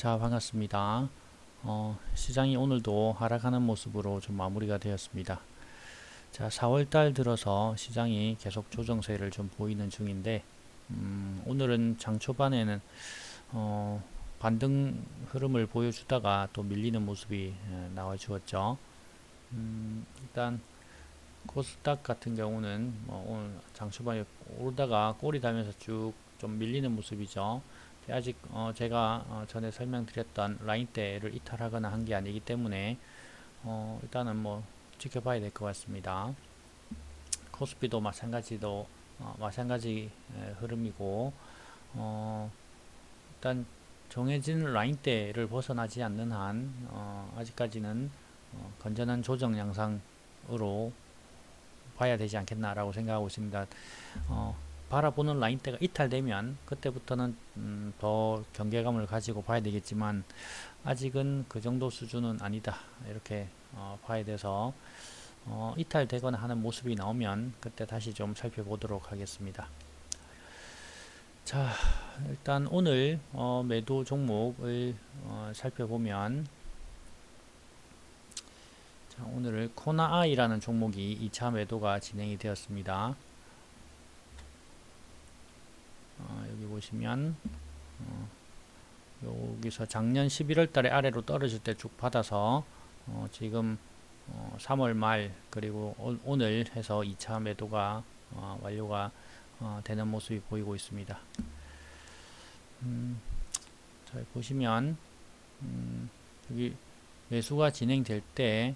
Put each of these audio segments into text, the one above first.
자, 반갑습니다. 어, 시장이 오늘도 하락하는 모습으로 좀 마무리가 되었습니다. 자, 4월달 들어서 시장이 계속 조정세를 좀 보이는 중인데, 음, 오늘은 장 초반에는 어, 반등 흐름을 보여주다가 또 밀리는 모습이 에, 나와 주었죠. 음, 일단 코스닥 같은 경우는 뭐 오늘 장 초반에 오르다가 꼬리 달면서 쭉 좀 밀리는 모습이죠. 아직 어 제가 어 전에 설명드렸던 라인대를 이탈하거나 한 게 아니기 때문에 어 일단은 뭐 지켜봐야 될 것 같습니다. 코스피도 마찬가지도 어 마찬가지 에, 흐름이고 어 일단 정해진 라인대를 벗어나지 않는 한 어 아직까지는 어 건전한 조정 양상으로 봐야 되지 않겠나라고 생각하고 있습니다. 어 바라보는 라인대가 이탈되면 그때부터는 음, 더 경계감을 가지고 봐야 되겠지만 아직은 그 정도 수준은 아니다 이렇게 어, 봐야 돼서 어, 이탈되거나 하는 모습이 나오면 그때 다시 좀 살펴보도록 하겠습니다. 자 일단 오늘 어, 매도 종목을 어, 살펴보면 자, 오늘 코나아이라는 종목이 2차 매도가 진행이 되었습니다. 어, 여기 보시면 어, 여기서 작년 11월 달에 아래로 떨어질 때 쭉 받아서 어, 지금 3월 말 그리고 오, 늘 해서 2차 매도가 완료가 되는 모습이 보이고 있습니다. 음, 자 보시면 음, 여기 매수가 진행될 때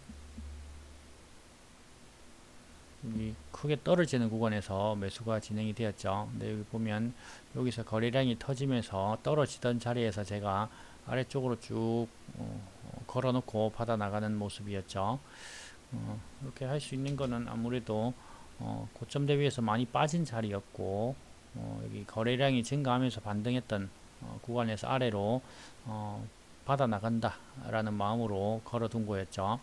크게 떨어지는 구간에서 매수가 진행이 되었죠. 근데 여기 보면 여기서 거래량이 터지면서 떨어지던 자리에서 제가 아래쪽으로 쭉 어, 걸어 놓고 받아 나가는 모습이었죠. 어, 이렇게 할 수 있는 거는 아무래도 어, 고점 대비해서 많이 빠진 자리였고 어, 여기 거래량이 증가하면서 반등했던 어, 구간에서 아래로 어, 받아 나간다 라는 마음으로 걸어 둔 거였죠.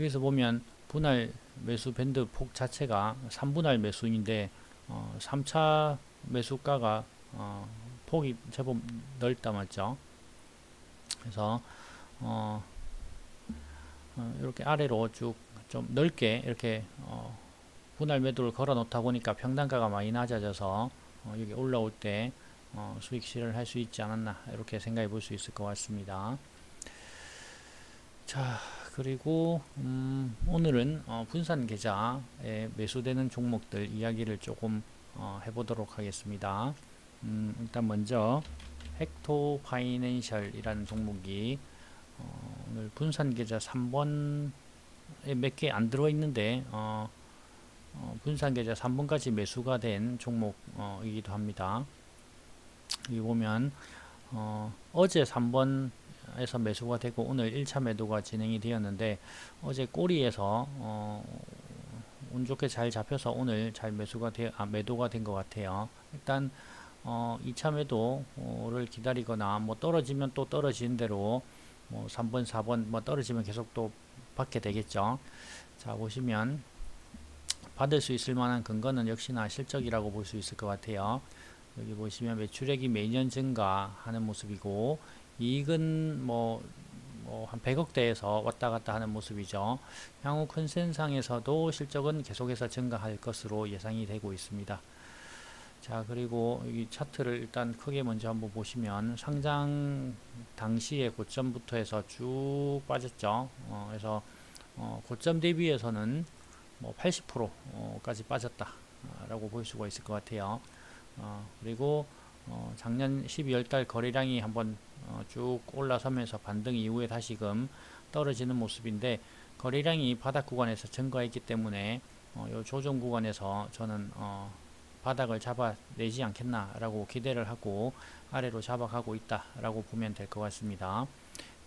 여기서 보면 분할 매수 밴드 폭 자체가 3분할 매수인데 어, 3차 매수가가 어, 폭이 제법 넓다 맞죠? 그래서 어, 어, 이렇게 아래로 쭉 좀 넓게 이렇게 어, 분할 매도를 걸어 놓다 보니까 평단가가 많이 낮아져서 어, 여기 올라올 때 어, 수익 실현을 할 수 있지 않았나 이렇게 생각해 볼 수 있을 것 같습니다. 자 그리고 음, 오늘은 어, 분산 계좌에 매수되는 종목들 이야기를 조금 어, 해보도록 하겠습니다. 음, 일단 먼저 헥토 파이낸셜이라는 종목이 어, 오늘 분산 계좌 3번에 몇 개 안 들어 있는데 어, 어, 분산 계좌 3번까지 매수가 된 종목이기도 합니다. 여기 보면 어, 어제 3번 에서 매수가 되고 오늘 1차 매도가 진행이 되었는데 어제 꼬리에서 어, 운 좋게 잘 잡혀서 오늘 잘 매수가 되, 아, 매도가 된 것 같아요. 일단 어, 2차 매도를 기다리거나 뭐 떨어지면 또 떨어지는 대로 뭐 3번, 4번 뭐 떨어지면 계속 또 받게 되겠죠. 자 보시면 받을 수 있을 만한 근거는 역시나 실적이라고 볼 수 있을 것 같아요. 여기 보시면 매출액이 매년 증가하는 모습이고 이익은 뭐, 뭐 한 100억대에서 왔다 갔다 하는 모습이죠. 향후 컨센상에서도 실적은 계속해서 증가할 것으로 예상이 되고 있습니다. 자 그리고 이 차트를 일단 크게 먼저 한번 보시면 상장 당시의 고점부터 해서 쭉 빠졌죠. 어, 그래서 어, 고점 대비해서는 뭐 80%까지 빠졌다라고 볼 수가 있을 것 같아요. 어, 그리고 어, 작년 12월 달 거래량이 한번 어, 쭉 올라서면서 반등 이후에 다시금 떨어지는 모습인데 거래량이 바닥 구간에서 증가했기 때문에 어, 요 조정 구간에서 저는 어, 바닥을 잡아내지 않겠나라고 기대를 하고 아래로 잡아가고 있다라고 보면 될 것 같습니다.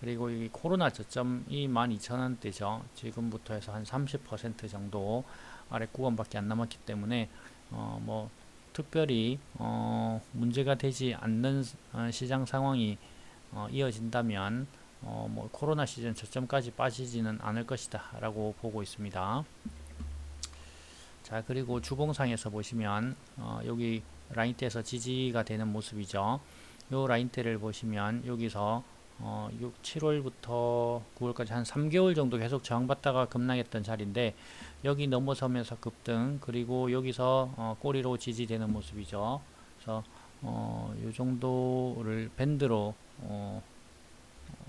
그리고 이 코로나 저점이 12,000원대죠. 지금부터 해서 한 30% 정도 아래 구간밖에 안 남았기 때문에 어, 뭐 특별히 어, 문제가 되지 않는 어, 시장 상황이 어, 이어진다면 어, 뭐 코로나 시즌 저점까지 빠지지는 않을 것이다 라고 보고 있습니다 자 그리고 주봉상에서 보시면 어, 여기 라인대에서 지지가 되는 모습이죠 요 라인대를 보시면 여기서 어, 6, 7월부터 9월까지 한 3개월 정도 계속 저항받다가 급락했던 자리인데 여기 넘어서면서 급등 그리고 여기서 어, 꼬리로 지지되는 모습이죠. 그래서 어, 요 정도를 밴드로 어, 어,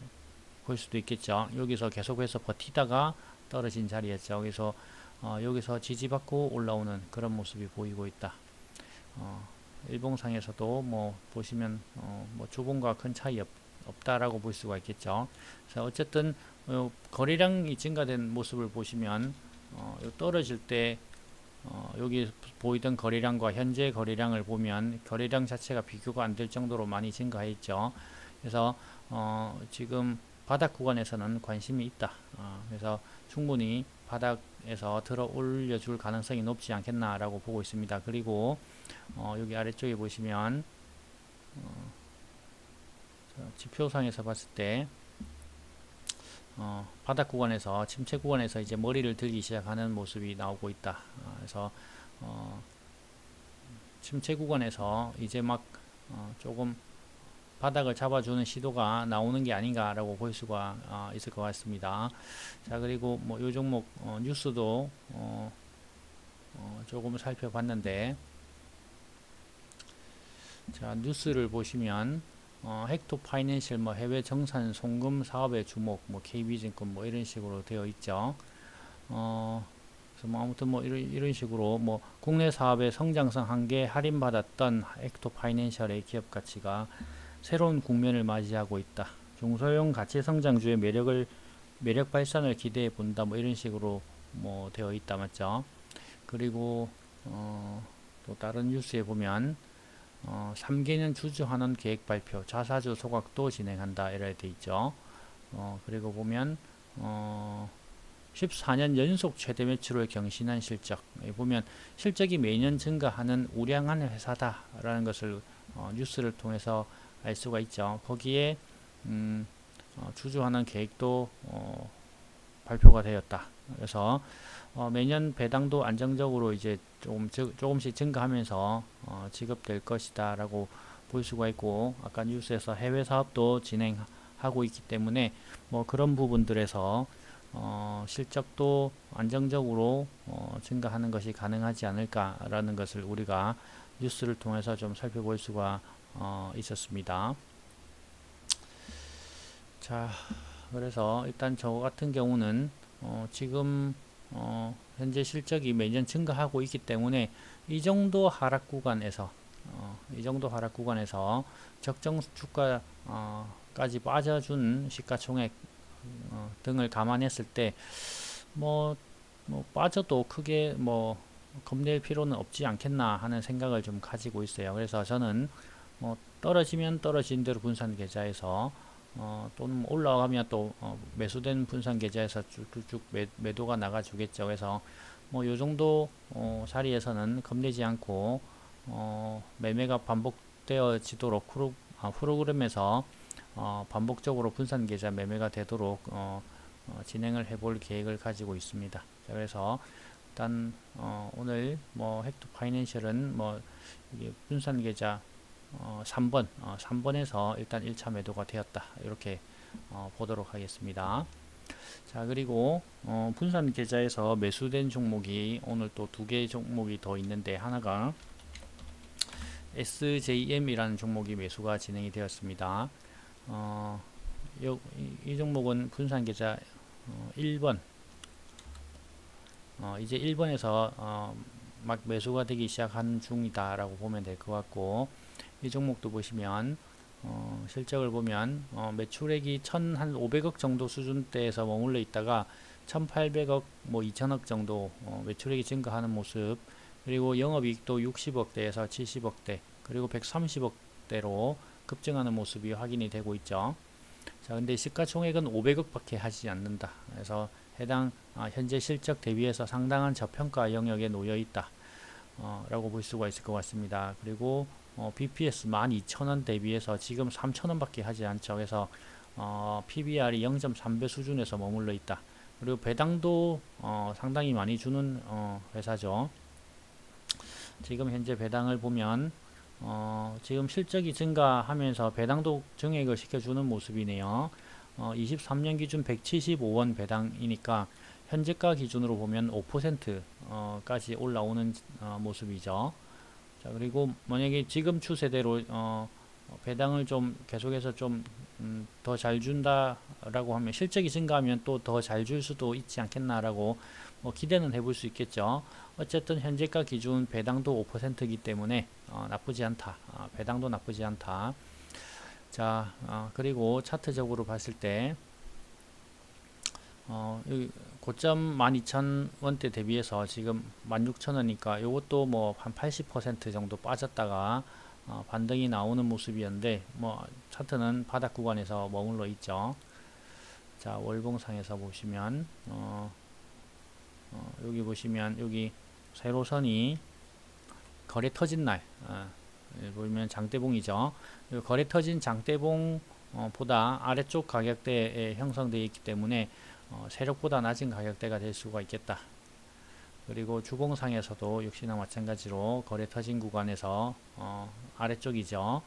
볼 수도 있겠죠. 여기서 계속해서 버티다가 떨어진 자리였죠. 여기서 어, 여기서 지지받고 올라오는 그런 모습이 보이고 있다. 어, 일봉상에서도 뭐 보시면 어, 뭐 주봉과 큰 차이 없, 없다라고 볼 수가 있겠죠. 그래서 어쨌든 어, 거래량이 증가된 모습을 보시면 어, 요 떨어질 때 어, 여기 보이던 거래량과 현재 거래량을 보면 거래량 자체가 비교가 안 될 정도로 많이 증가했죠. 그래서 어, 지금 바닥 구간에서는 관심이 있다. 어, 그래서 충분히 바닥에서 들어 올려줄 가능성이 높지 않겠나라고 보고 있습니다. 그리고 어, 여기 아래쪽에 보시면 어, 자, 지표상에서 봤을 때 어, 바닥 구간에서 침체 구간에서 이제 머리를 들기 시작하는 모습이 나오고 있다. 어, 그래서 어, 침체 구간에서 이제 막 어, 조금 바닥을 잡아주는 시도가 나오는 게 아닌가라고 볼 수가 어, 있을 것 같습니다. 자 그리고 뭐 요 종목 어, 뉴스도 어, 어, 조금 살펴봤는데 자 뉴스를 보시면 어, 헥토 파이낸셜 뭐 해외 정산 송금 사업의 주목 뭐 KB증권 뭐 이런 식으로 되어 있죠. 어, 그래서 뭐 아무튼 뭐 이런, 이런 식으로 뭐 국내 사업의 성장성 한계 할인받았던 헥토 파이낸셜의 기업 가치가 새로운 국면을 맞이하고 있다. 중소형 가치 성장주의 매력을 매력 발산을 기대해 본다. 뭐 이런 식으로 뭐 되어 있다 맞죠? 그리고 어, 또 다른 뉴스에 보면 어, 3개년 주주환원 계획 발표, 자사주 소각도 진행한다 이래 돼 있죠. 어, 그리고 보면 어, 14년 연속 최대 매출을 경신한 실적. 보면 실적이 매년 증가하는 우량한 회사다라는 것을 어, 뉴스를 통해서 알 수가 있죠. 거기에 음, 어, 주주환원 계획도 어, 발표가 되었다. 그래서 어, 매년 배당도 안정적으로 이제 조금 조금씩 증가하면서 어, 지급될 것이다라고 볼 수가 있고 아까 뉴스에서 해외 사업도 진행하고 있기 때문에 뭐 그런 부분들에서 어, 실적도 안정적으로 어, 증가하는 것이 가능하지 않을까라는 것을 우리가 뉴스를 통해서 좀 살펴볼 수가 어, 있었습니다. 자, 그래서 일단 저 같은 경우는 어, 지금 어, 현재 실적이 매년 증가하고 있기 때문에 이 정도 하락 구간에서 어, 이 정도 하락 구간에서 적정 주가까지 빠져준 시가총액 어, 등을 감안했을 때뭐 뭐 빠져도 크게 뭐 겁낼 필요는 없지 않겠나 하는 생각을 좀 가지고 있어요. 그래서 저는 뭐 떨어지면 떨어진 대로 분산 계좌에서 어, 또는 뭐 올라가면 또 어, 매수된 분산 계좌에서 쭉쭉 매, 매도가 나가주겠죠. 그래서 뭐 요 정도 어, 자리에서는 겁내지 않고 어, 매매가 반복되어지도록 프로, 아, 프로그램에서 어, 반복적으로 분산 계좌 매매가 되도록 어, 어, 진행을 해볼 계획을 가지고 있습니다. 자, 그래서 일단 어, 오늘 뭐 헥토 파이낸셜은 뭐 분산 계좌 어, 3번, 어, 3번에서 일단 1차 매도가 되었다. 이렇게 어, 보도록 하겠습니다. 자, 그리고 어, 분산 계좌에서 매수된 종목이 오늘 또 두 개의 종목이 더 있는데 하나가 SJM이라는 종목이 매수가 진행이 되었습니다. 어, 요, 이, 이 종목은 분산 계좌 어, 1번 어, 이제 1번에서 어, 막 매수가 되기 시작한 중이다 라고 보면 될 것 같고 이 종목도 보시면 어, 실적을 보면 어, 매출액이 1,500억 정도 수준대에서 머물러 있다가 1,800억 뭐 2천억 정도 어, 매출액이 증가하는 모습 그리고 영업이익도 60억대에서 70억대 그리고 130억대로 급증하는 모습이 확인이 되고 있죠. 자, 근데 시가총액은 500억밖에 하지 않는다. 그래서 해당 아, 현재 실적 대비해서 상당한 저평가 영역에 놓여 있다. 어, 라고 볼 수가 있을 것 같습니다. 그리고 어, BPS 12,000원 대비해서 지금 3,000원 밖에 하지 않죠. 그래서 어, PBR이 0.3배 수준에서 머물러 있다. 그리고 배당도 어, 상당히 많이 주는 어, 회사죠. 지금 현재 배당을 보면 어, 지금 실적이 증가하면서 배당도 증액을 시켜주는 모습이네요. 어, 23년 기준 175원 배당이니까 현재가 기준으로 보면 5%까지 올라오는 어, 모습이죠. 자 그리고 만약에 지금 추세대로 어, 배당을 좀 계속해서 좀 더 잘 준다라고 하면 실적이 증가하면 또 더 잘 줄 수도 있지 않겠나라고 뭐 기대는 해볼 수 있겠죠. 어쨌든 현재가 기준 배당도 5%이기 때문에 어, 나쁘지 않다. 아, 배당도 나쁘지 않다. 자 어, 그리고 차트적으로 봤을 때 어, 여기 고점 12,000원대 대비해서 지금 16,000원이니까 이것도 뭐 한 80% 정도 빠졌다가 어, 반등이 나오는 모습이었는데 뭐 차트는 바닥 구간에서 머물러 있죠. 자 월봉상에서 보시면 어, 어, 여기 보시면 여기 세로선이 거래 터진 날 어, 여기 보면 장대봉이죠. 거래 터진 장대봉 어, 보다 아래쪽 가격대에 형성되어 있기 때문에 어, 세력보다 낮은 가격대가 될 수가 있겠다. 그리고 주봉상에서도 역시나 마찬가지로 거래 터진 구간에서 어, 아래쪽이죠.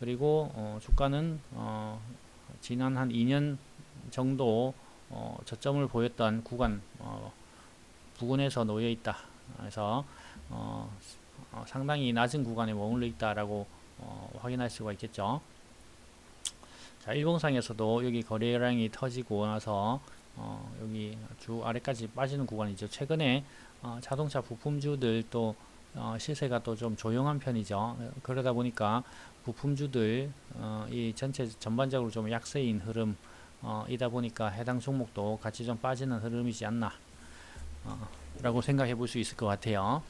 그리고 어, 주가는 어, 지난 한 2년 정도 어, 저점을 보였던 구간 어, 부근에서 놓여 있다. 그래서 어, 어, 상당히 낮은 구간에 머물러 있다라고 어, 확인할 수가 있겠죠. 자, 일봉상에서도 여기 거래량이 터지고 나서 어, 여기 주 아래까지 빠지는 구간이죠. 최근에 어, 자동차 부품주들 또 어, 시세가 또 좀 조용한 편이죠. 그러다 보니까 부품주들 어, 이 전체 전반적으로 좀 약세인 흐름 어, 이다 보니까 해당 종목도 같이 좀 빠지는 흐름이지 않나 어, 라고 생각해 볼 수 있을 것 같아요.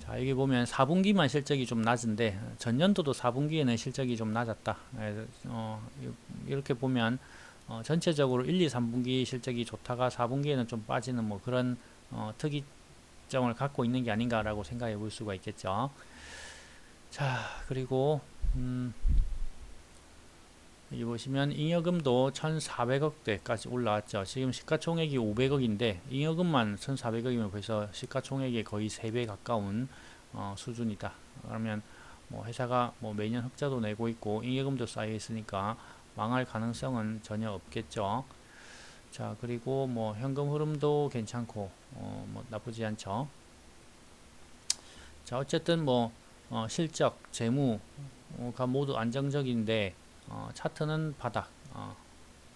자 여기 보면 4분기만 실적이 좀 낮은데 전년도도 4분기에는 실적이 좀 낮았다. 에, 어, 이렇게 보면 어, 전체적으로 1, 2, 3분기 실적이 좋다가 4분기에는 좀 빠지는 뭐 그런 어, 특이점을 갖고 있는 게 아닌가라고 생각해 볼 수가 있겠죠. 자, 그리고 음, 여기 보시면 잉여금도 1,400억대까지 올라왔죠. 지금 시가총액이 500억인데 잉여금만 1,400억이면 벌써 시가총액의 거의 3배 가까운 어, 수준이다. 그러면 뭐 회사가 뭐 매년 흑자도 내고 있고 잉여금도 쌓여 있으니까 망할 가능성은 전혀 없겠죠. 자 그리고 뭐 현금 흐름도 괜찮고 어, 뭐 나쁘지 않죠. 자 어쨌든 뭐 어, 실적, 재무가 모두 안정적인데 어, 차트는 바닥 어,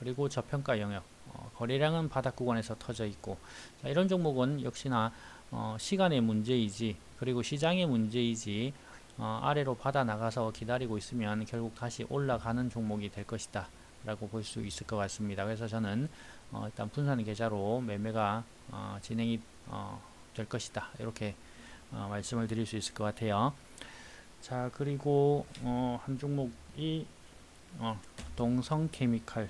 그리고 저평가 영역 어, 거래량은 바닥 구간에서 터져 있고 자, 이런 종목은 역시나 어, 시간의 문제이지 그리고 시장의 문제이지 어, 아래로 받아 나가서 기다리고 있으면 결국 다시 올라가는 종목이 될 것이다 라고 볼 수 있을 것 같습니다. 그래서 저는 어, 일단 분산 계좌로 매매가 어, 진행이 어, 될 것이다. 이렇게 어, 말씀을 드릴 수 있을 것 같아요. 자 그리고 어, 한 종목이 어, 동성케미칼.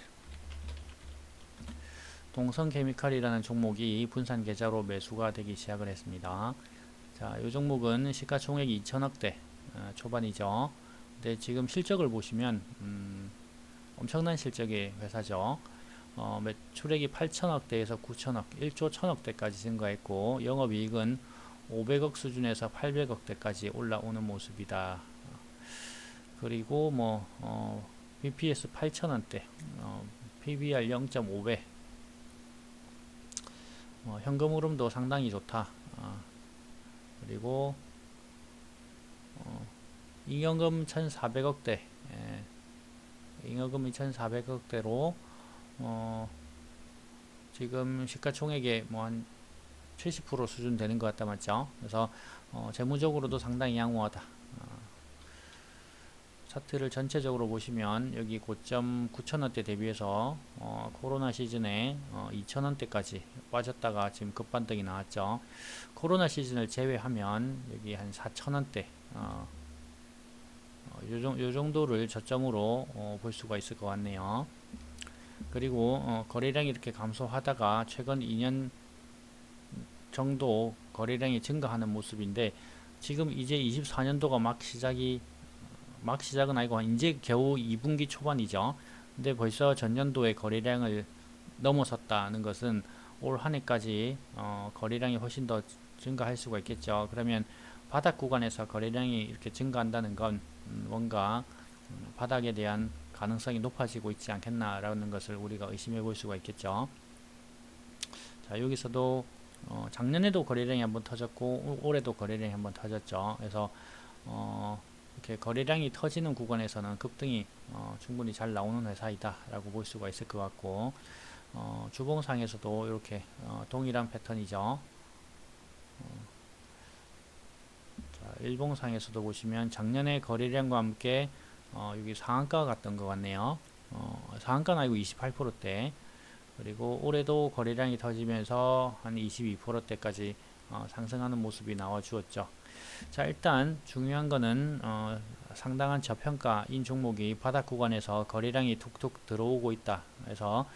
동성케미칼이라는 종목이 분산 계좌로 매수가 되기 시작을 했습니다. 자, 이 종목은 시가총액이 2천억대 어, 초반이죠. 근데 지금 실적을 보시면 음, 엄청난 실적의 회사죠. 어, 매출액이 8천억대에서 9천억, 1조 1천억대까지 증가했고 영업이익은 500억 수준에서 800억대까지 올라오는 모습이다. 그리고 뭐 어, BPS 8천원대, 어, PBR 0.5배, 어, 현금 흐름도 상당히 좋다. 어, 그리고 어, 잉여금 1,400억대 예, 잉여금이 1,400억대로 어, 지금 시가총액의 뭐 한 70% 수준 되는 것 같다 맞죠? 그래서 어, 재무적으로도 상당히 양호하다. 어, 차트를 전체적으로 보시면 여기 고점 9천원대 대비해서 어, 코로나 시즌에 어, 2천원대까지 빠졌다가 지금 급반등이 나왔죠. 코로나 시즌을 제외하면 여기 한 4천원대 어, 어, 요, 요, 정도를 저점으로 어, 볼 수가 있을 것 같네요. 그리고 어, 거래량이 이렇게 감소하다가 최근 2년 정도 거래량이 증가하는 모습인데 지금 이제 24년도가 막 시작이 막 시작은 아니고 이제 겨우 2분기 초반이죠. 근데 벌써 전년도의 거래량을 넘어섰다는 것은 올 한 해까지 어, 거래량이 훨씬 더 증가할 수가 있겠죠. 그러면 바닥 구간에서 거래량이 이렇게 증가한다는 건 음, 뭔가 음, 바닥에 대한 가능성이 높아지고 있지 않겠나라는 것을 우리가 의심해 볼 수가 있겠죠. 자 여기서도 어, 작년에도 거래량이 한번 터졌고 올- 올해도 거래량이 한번 터졌죠. 그래서 어, 이렇게 거래량이 터지는 구간에서는 급등이 어, 충분히 잘 나오는 회사이다라고 볼 수가 있을 것 같고 어, 주봉상에서도 이렇게 어, 동일한 패턴이죠. 어, 자, 일봉상에서도 보시면 작년에 거래량과 함께 어, 여기 상한가가 갔던 것 같네요. 어, 상한가는 아니고 28%대 그리고 올해도 거래량이 터지면서 한 22%대까지 어, 상승하는 모습이 나와 주었죠. 자 일단 중요한 거는 어, 상당한 저평가인 종목이 바닥 구간에서 거래량이 툭툭 들어오고 있다. 그래서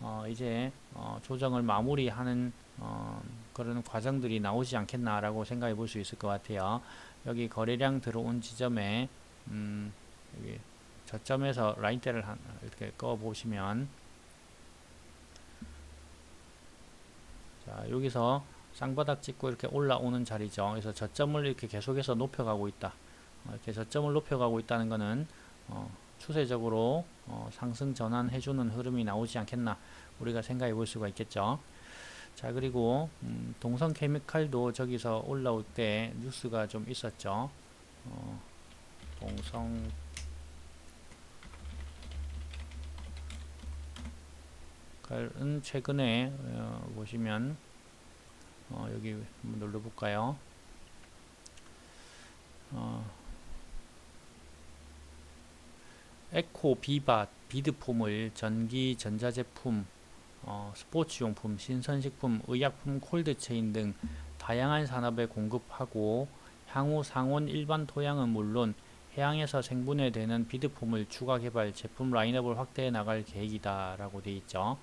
어, 이제 어, 조정을 마무리하는 어, 그런 과정들이 나오지 않겠나라고 생각해 볼 수 있을 것 같아요. 여기 거래량 들어온 지점에 음, 여기 저점에서 라인대를 한, 이렇게 꺼 보시면 자 여기서 쌍바닥 찍고 이렇게 올라오는 자리죠. 그래서 저점을 이렇게 계속해서 높여가고 있다. 어, 이렇게 저점을 높여가고 있다는 것은 어, 추세적으로 어, 상승 전환해주는 흐름이 나오지 않겠나 우리가 생각해 볼 수가 있겠죠. 자 그리고 음, 동성 케미칼도 저기서 올라올 때 뉴스가 좀 있었죠. 어, 동성 칼은 최근에 어, 보시면 어, 여기 한번 눌러볼까요? 어, 에코 비바 비드폼을 전기 전자제품 어, 스포츠용품, 신선식품, 의약품, 콜드체인 등 다양한 산업에 공급하고 향후 상온 일반 토양은 물론 해양에서 생분해되는 비드폼을 추가 개발 제품 라인업을 확대해 나갈 계획이다 라고 되어 있죠.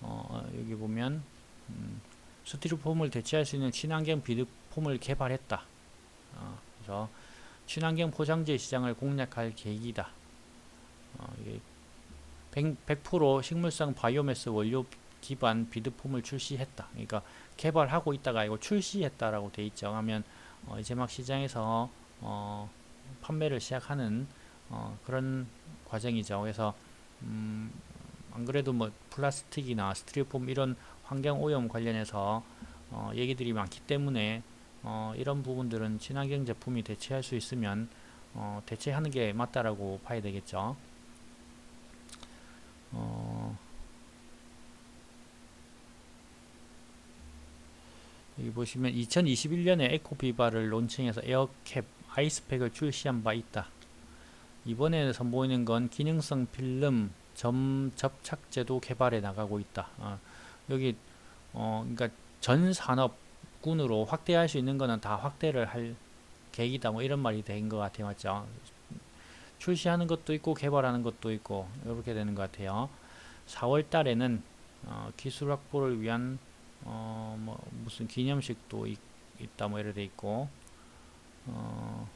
어, 여기 보면 음, 스티로폼을 대체할 수 있는 친환경 비드폼을 개발했다. 어, 그래서 친환경 포장재 시장을 공략할 계획이다. 어, 100%, 100% 식물성 바이오매스 원료 기반 비드폼을 출시했다. 그러니까 개발하고 있다가 이거 출시했다라고 돼 있죠. 하면 어, 이제 막 시장에서 어, 판매를 시작하는 어, 그런 과정이죠. 그래서 음, 안 그래도 뭐 플라스틱이나 스티로폼 이런 환경 오염 관련해서 어, 얘기들이 많기 때문에 어, 이런 부분들은 친환경 제품이 대체할 수 있으면 어, 대체하는 게 맞다라고 봐야 되겠죠. 어, 여기 보시면 2021년에 에코비바를 론칭해서 에어캡 아이스팩을 출시한 바 있다. 이번에 선보이는 건 기능성 필름 점 접착제도 개발해 나가고 있다. 어, 여기 어 그러니까 전 산업군으로 확대할 수 있는 거는 다 확대를 할 계획이다. 뭐 이런 말이 된 것 같아요, 맞죠? 출시하는 것도 있고 개발하는 것도 있고 이렇게 되는 것 같아요. 4월 달에는 어, 기술 확보를 위한 어, 뭐 무슨 기념식도 있, 있다 뭐 이래 돼 있고 어,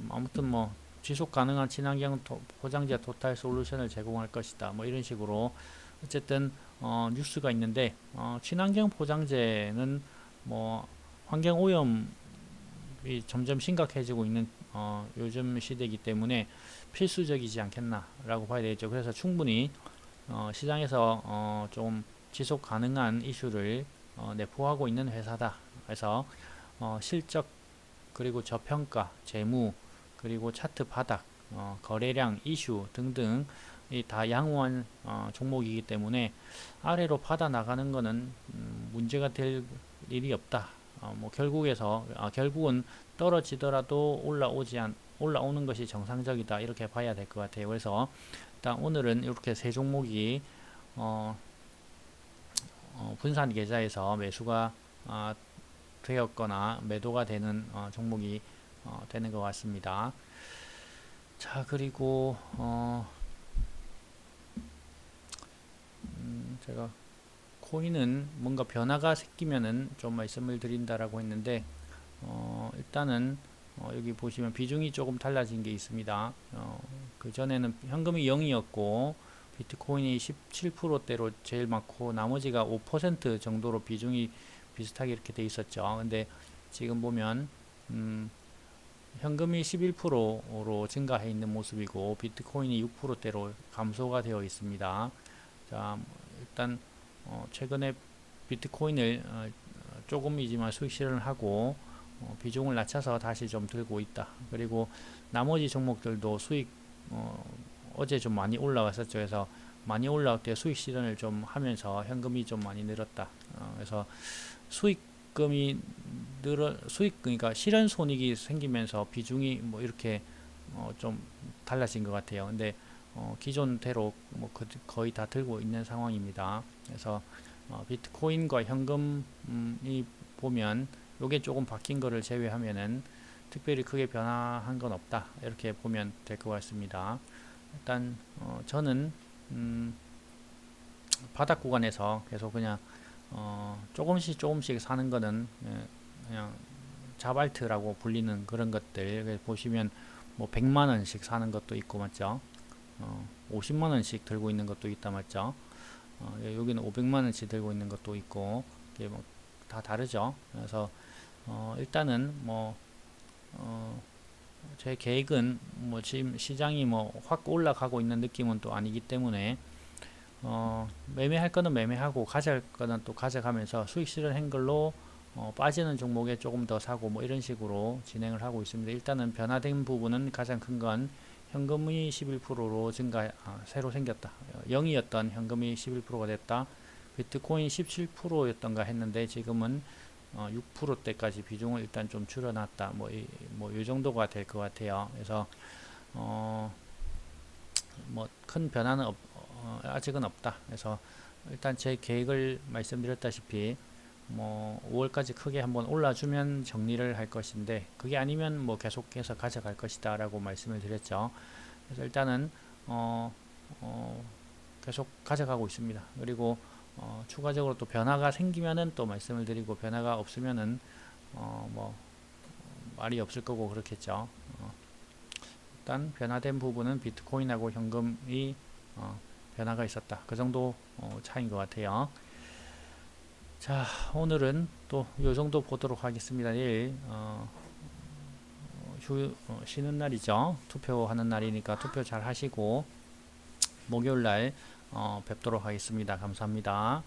음, 아무튼 뭐 지속 가능한 친환경 토, 포장재 토탈 솔루션을 제공할 것이다. 뭐 이런 식으로 어쨌든 어, 뉴스가 있는데 어, 친환경 포장재는 뭐 환경 오염 이 점점 심각해지고 있는 어, 요즘 시대이기 때문에 필수적이지 않겠나라고 봐야 되겠죠. 그래서 충분히 어, 시장에서 어, 좀 지속 가능한 이슈를 어, 내포하고 있는 회사다. 그래서 어, 실적 그리고 저평가, 재무 그리고 차트 바닥, 어, 거래량, 이슈 등등 이다 양호한 어, 종목이기 때문에 아래로 받아 나가는 거는 음, 문제가 될 일이 없다. 어, 뭐 결국에서 아, 결국은 떨어지더라도 올라오지 않 올라오는 것이 정상적이다 이렇게 봐야 될 것 같아요. 그래서 일단 오늘은 이렇게 세 종목이 어, 어, 분산 계좌에서 매수가 아, 되었거나 매도가 되는 어, 종목이 어, 되는 것 같습니다. 자 그리고 어, 음, 제가 코인은 뭔가 변화가 생기면은 좀 말씀을 드린다라고 했는데 어, 일단은 어, 여기 보시면 비중이 조금 달라진 게 있습니다. 어, 그 전에는 현금이 0이었고 비트코인이 17%대로 제일 많고 나머지가 5% 정도로 비중이 비슷하게 이렇게 돼 있었죠. 근데 지금 보면 음, 현금이 11%로 증가해 있는 모습이고 비트코인이 6%대로 감소가 되어 있습니다. 자, 일단 어, 최근에 비트코인을 어, 조금이지만 수익 실현을 하고 어, 비중을 낮춰서 다시 좀 들고 있다. 그리고 나머지 종목들도 수익 어, 어제 좀 많이 올라왔었죠. 그래서 많이 올라올 때 수익 실현을 좀 하면서 현금이 좀 많이 늘었다. 어, 그래서 수익금이 늘어 수익 그러니까 실현 손익이 생기면서 비중이 뭐 이렇게 어, 좀 달라진 것 같아요. 근데 어, 기존대로 뭐 거, 거의 다 들고 있는 상황입니다. 그래서 어, 비트코인과 현금이 보면 요게 조금 바뀐 거를 제외하면은 특별히 크게 변화한 건 없다 이렇게 보면 될 것 같습니다. 일단 어, 저는 음, 바닥 구간에서 계속 그냥 어, 조금씩 조금씩 사는 거는 예, 그냥 자발트라고 불리는 그런 것들 보시면 뭐 100만 원씩 사는 것도 있고 맞죠? 어, 50만 원씩 들고 있는 것도 있다 맞죠? 어, 예, 여기는 500만 원씩 들고 있는 것도 있고 이게 뭐 다 다르죠. 그래서 어, 일단은 뭐 어, 제 계획은 뭐 지금 시장이 뭐 확 올라가고 있는 느낌은 또 아니기 때문에 어, 매매할 거는 매매하고 가져갈 거는 또 가져가면서 수익 실현한 걸로 어, 빠지는 종목에 조금 더 사고 뭐 이런 식으로 진행을 하고 있습니다. 일단은 변화된 부분은 가장 큰 건 현금이 11%로 증가 아, 새로 생겼다. 0이었던 현금이 11%가 됐다. 비트코인 17%였던가 했는데 지금은 어, 6%대까지 비중을 일단 좀 줄여놨다. 뭐, 이, 뭐, 이 정도가 될 것 같아요. 그래서, 어, 뭐, 큰 변화는 없, 어, 아직은 없다. 그래서, 일단 제 계획을 말씀드렸다시피, 뭐, 5월까지 크게 한번 올라주면 정리를 할 것인데, 그게 아니면 뭐 계속해서 가져갈 것이다. 라고 말씀을 드렸죠. 그래서 일단은, 어, 어, 계속 가져가고 있습니다. 그리고, 어, 추가적으로 또 변화가 생기면은 또 말씀을 드리고 변화가 없으면은 어, 뭐 말이 없을 거고 그렇겠죠. 어, 일단 변화된 부분은 비트코인하고 현금이 어, 변화가 있었다. 그 정도 어, 차이인 것 같아요. 자 오늘은 또 요 정도 보도록 하겠습니다. 내일 어, 휴, 어, 쉬는 날이죠. 투표하는 날이니까 투표 잘 하시고 목요일 날 어, 뵙도록 하겠습니다. 감사합니다.